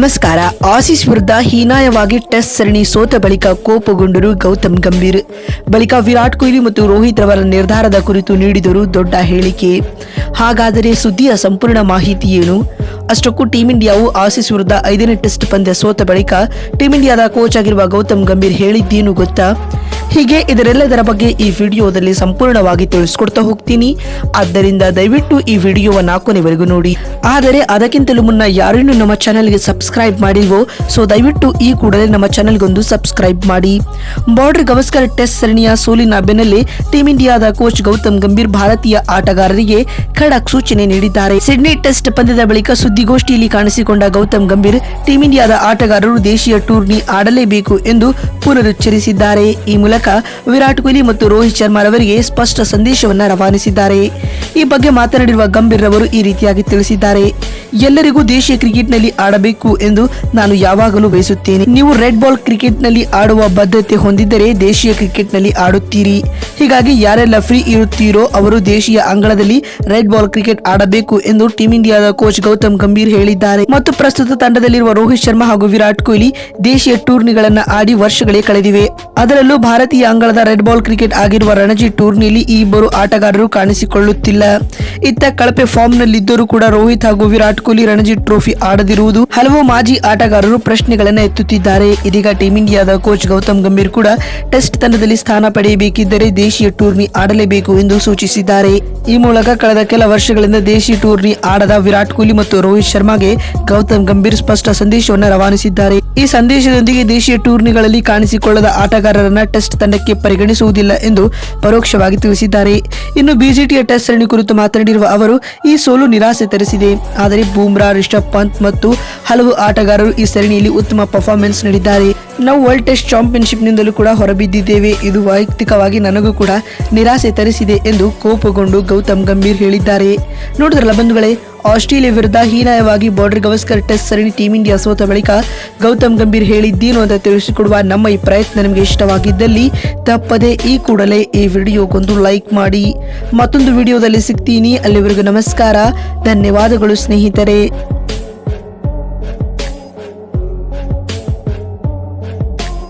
ನಮಸ್ಕಾರ. ಆಸೀಸ್ ವಿರುದ್ಧ ಹೀನಾಯವಾಗಿ ಟೆಸ್ಟ್ ಸರಣಿ ಸೋತ ಬಳಿಕ ಕೋಪಗೊಂಡರು ಗೌತಮ್ ಗಂಭೀರ್. ಬಳಿಕ ವಿರಾಟ್ ಕೊಹ್ಲಿ ಮತ್ತು ರೋಹಿತ್ ಅವರ ನಿರ್ಧಾರದ ಕುರಿತು ನೀಡಿದರು ದೊಡ್ಡ ಹೇಳಿಕೆ. ಹಾಗಾದರೆ ಸುದ್ದಿಯ ಸಂಪೂರ್ಣ ಮಾಹಿತಿ ಏನು? ಅಷ್ಟಕ್ಕೂ ಟೀಂ ಇಂಡಿಯಾವು ಆಸೀಸ್ ವಿರುದ್ಧ ಐದನೇ ಟೆಸ್ಟ್ ಪಂದ್ಯ ಸೋತ ಬಳಿಕ ಟೀಂ ಇಂಡಿಯಾದ ಕೋಚ್ ಆಗಿರುವ ಗೌತಮ್ ಗಂಭೀರ್ ಹೇಳಿದ್ದೇನು ಗೊತ್ತಾ? ಹೀಗೆ ಇದರೆಲ್ಲದರ ಬಗ್ಗೆ ಈ ವಿಡಿಯೋದಲ್ಲಿ ಸಂಪೂರ್ಣವಾಗಿ ತಿಳಿಸ್ಕೊಡ್ತಾ ಹೋಗ್ತೀನಿ. ಆದ್ದರಿಂದ ದಯವಿಟ್ಟು ಈ ವಿಡಿಯೋವನ್ನು ಕೊನೆವರೆಗೂ ನೋಡಿ. ಆದರೆ ಅದಕ್ಕಿಂತಲೂ ಮುನ್ನ ಯಾರೇನು ನಮ್ಮ ಚಾನೆಲ್ಗೆ ಸಬ್ಸ್ಕ್ರೈಬ್ ಮಾಡಿಲ್ವೋ ಸೊ ದಯವಿಟ್ಟು ಈ ಕೂಡಲೇ ನಮ್ಮ ಚಾನೆಲ್ಗೊಂದು ಸಬ್ಸ್ಕ್ರೈಬ್ ಮಾಡಿ. ಬಾರ್ಡರ್ ಗವಸ್ಕರ್ ಟೆಸ್ಟ್ ಸರಣಿಯ ಸೋಲಿನ ಬೆನ್ನಲ್ಲೇ ಟೀಂ ಇಂಡಿಯಾದ ಕೋಚ್ ಗೌತಮ್ ಗಂಭೀರ್ ಭಾರತೀಯ ಆಟಗಾರರಿಗೆ ಖಡಕ್ ಸೂಚನೆ ನೀಡಿದ್ದಾರೆ. ಸಿಡ್ನಿ ಟೆಸ್ಟ್ ಪಂದ್ಯದ ಬಳಿಕ ಸುದ್ದಿಗೋಷ್ಠಿಯಲ್ಲಿ ಕಾಣಿಸಿಕೊಂಡ ಗೌತಮ್ ಗಂಭೀರ್ ಟೀಂ ಇಂಡಿಯಾದ ಆಟಗಾರರು ದೇಶೀಯ ಟೂರ್ನಿ ಆಡಲೇಬೇಕು ಎಂದು ಪುನರುಚ್ಚರಿಸಿದ್ದಾರೆ. ಈ ಮೂಲಕ ವಿರಾಟ್ ಕೊಹ್ಲಿ ಮತ್ತು ರೋಹಿತ್ ಶರ್ಮಾ ರವರಿಗೆ ಸ್ಪಷ್ಟ ಸಂದೇಶವನ್ನು ರವಾನಿಸಿದ್ದಾರೆ. ಈ ಬಗ್ಗೆ ಮಾತನಾಡಿರುವ ಗಂಭೀರ್ ರವರು ಈ ರೀತಿಯಾಗಿ ತಿಳಿಸಿದ್ದಾರೆ. ಎಲ್ಲರಿಗೂ ದೇಶೀಯ ಕ್ರಿಕೆಟ್ನಲ್ಲಿ ಆಡಬೇಕು ಎಂದು ನಾನು ಯಾವಾಗಲೂ ಬಯಸುತ್ತೇನೆ. ನೀವು ರೆಡ್ ಬಾಲ್ ಕ್ರಿಕೆಟ್ನಲ್ಲಿ ಆಡುವ ಬದ್ಧತೆ ಹೊಂದಿದ್ದರೆ ದೇಶೀಯ ಕ್ರಿಕೆಟ್ನಲ್ಲಿ ಆಡುತ್ತೀರಿ. ಹೀಗಾಗಿ ಯಾರೆಲ್ಲ ಫ್ರೀ ಇರುತ್ತೀರೋ ಅವರು ದೇಶೀಯ ಅಂಗಳದಲ್ಲಿ ರೆಡ್ ಬಾಲ್ ಕ್ರಿಕೆಟ್ ಆಡಬೇಕು ಎಂದು ಟೀಂ ಇಂಡಿಯಾದ ಕೋಚ್ ಗೌತಮ್ ಗಂಭೀರ್ ಹೇಳಿದ್ದಾರೆ. ಮತ್ತು ಪ್ರಸ್ತುತ ತಂಡದಲ್ಲಿರುವ ರೋಹಿತ್ ಶರ್ಮಾ ಹಾಗೂ ವಿರಾಟ್ ಕೊಹ್ಲಿ ದೇಶೀಯ ಟೂರ್ನಿಗಳನ್ನು ಆಡಿ ವರ್ಷಗಳೇ ಕಳೆದಿವೆ. ಅದರಲ್ಲೂ ಭಾರತೀಯ ಅಂಗಳದ ರೆಡ್ ಬಾಲ್ ಕ್ರಿಕೆಟ್ ಆಗಿರುವ ರಣಜಿ ಟೂರ್ನಿಯಲ್ಲಿ ಈ ಇಬ್ಬರು ಆಟಗಾರರು ಕಾಣಿಸಿಕೊಳ್ಳುತ್ತಿಲ್ಲ. ಇತ್ತ ಕಳಪೆ ಫಾರ್ಮ್ ನಲ್ಲಿದ್ದರೂ ಕೂಡ ರೋಹಿತ್ ಹಾಗೂ ವಿರಾಟ್ ಕೊಹ್ಲಿ ರಣಜಿ ಟ್ರೋಫಿ ಆಡದಿರುವುದು ಹಲವು ಮಾಜಿ ಆಟಗಾರರು ಪ್ರಶ್ನೆಗಳನ್ನ ಎತ್ತುತ್ತಿದ್ದಾರೆ. ಇದೀಗ ಟೀಂ ಇಂಡಿಯಾದ ಕೋಚ್ ಗೌತಮ್ ಗಂಭೀರ್ ಕೂಡ ಟೆಸ್ಟ್ ತಂಡದಲ್ಲಿ ಸ್ಥಾನ ಪಡೆಯಬೇಕಿದ್ದರೆ ದೇಶೀಯ ಟೂರ್ನಿ ಆಡಲೇಬೇಕು ಎಂದು ಸೂಚಿಸಿದ್ದಾರೆ. ಈ ಮೂಲಕ ಕಳೆದ ಕೆಲ ವರ್ಷಗಳಿಂದ ದೇಶಿ ಟೂರ್ನಿ ಆಡದ ವಿರಾಟ್ ಕೊಹ್ಲಿ ಮತ್ತು ರೋಹಿತ್ ಶರ್ಮಾಗೆ ಗೌತಮ್ ಗಂಭೀರ್ ಸ್ಪಷ್ಟ ಸಂದೇಶವನ್ನು ರವಾನಿಸಿದ್ದಾರೆ. ಈ ಸಂದೇಶದೊಂದಿಗೆ ದೇಶೀಯ ಟೂರ್ನಿಗಳಲ್ಲಿ ಕಾಣಿಸಿಕೊಳ್ಳದ ಆಟಗಾರರನ್ನ ಟೆಸ್ಟ್ ತಂಡಕ್ಕೆ ಪರಿಗಣಿಸುವುದಿಲ್ಲ ಎಂದು ಪರೋಕ್ಷವಾಗಿ ತಿಳಿಸಿದ್ದಾರೆ. ಇನ್ನು ಬಿಜೆಟಿಯ ಟೆಸ್ಟ್ ಸರಣಿ ಕುರಿತು ಮಾತನಾಡಿರುವ ಅವರು ಈ ಸೋಲು ನಿರಾಸೆ ತರಿಸಿದೆ. ಆದರೆ ಬೂಮ್ರಾ ರಿಷಬ್ ಪಂತ್ ಮತ್ತು ಹಲವು ಆಟಗಾರರು ಈ ಸರಣಿಯಲ್ಲಿ ಉತ್ತಮ ಪರ್ಫಾರ್ಮೆನ್ಸ್ ನೀಡಿದ್ದಾರೆ. ನಾವು ವರ್ಲ್ಡ್ ಟೆಸ್ಟ್ ಚಾಂಪಿಯನ್ಶಿಪ್ನಿಂದಲೂ ಕೂಡ ಹೊರಬಿದ್ದಿದ್ದೇವೆ. ಇದು ವೈಯಕ್ತಿಕವಾಗಿ ನನಗೂ ಕೂಡ ನಿರಾಸೆ ತರಿಸಿದೆ ಎಂದು ಕೋಪಗೊಂಡು ಗೌತಮ್ ಗಂಭೀರ್ ಹೇಳಿದ್ದಾರೆ. ನೋಡಿದ್ರಲ್ಲ ಬಂಧುಗಳೇ, ಆಸ್ಟ್ರೇಲಿಯಾ ವಿರುದ್ಧ ಹೀನಾಯವಾಗಿ ಬಾರ್ಡರ್ ಗವಸ್ಕರ್ ಟೆಸ್ಟ್ ಸರಣಿ ಟೀಮ್ ಇಂಡಿಯಾ ಸೋತ ಬಳಿಕ ಗೌತಮ್ ಗಂಭೀರ್ ಹೇಳಿದ್ದೇನು ಅಂತ ತಿಳಿಸಿಕೊಡುವ ನಮ್ಮ ಈ ಪ್ರಯತ್ನ ನಿಮಗೆ ಇಷ್ಟವಾಗಿದ್ದಲ್ಲಿ ತಪ್ಪದೆ ಈ ಕೂಡಲೇ ಈ ವಿಡಿಯೋಗೊಂದು ಲೈಕ್ ಮಾಡಿ. ಮತ್ತೊಂದು ವಿಡಿಯೋದಲ್ಲಿ ಸಿಗ್ತೀನಿ. ಅಲ್ಲಿವರೆಗೂ ನಮಸ್ಕಾರ. ಧನ್ಯವಾದಗಳು ಸ್ನೇಹಿತರೆ.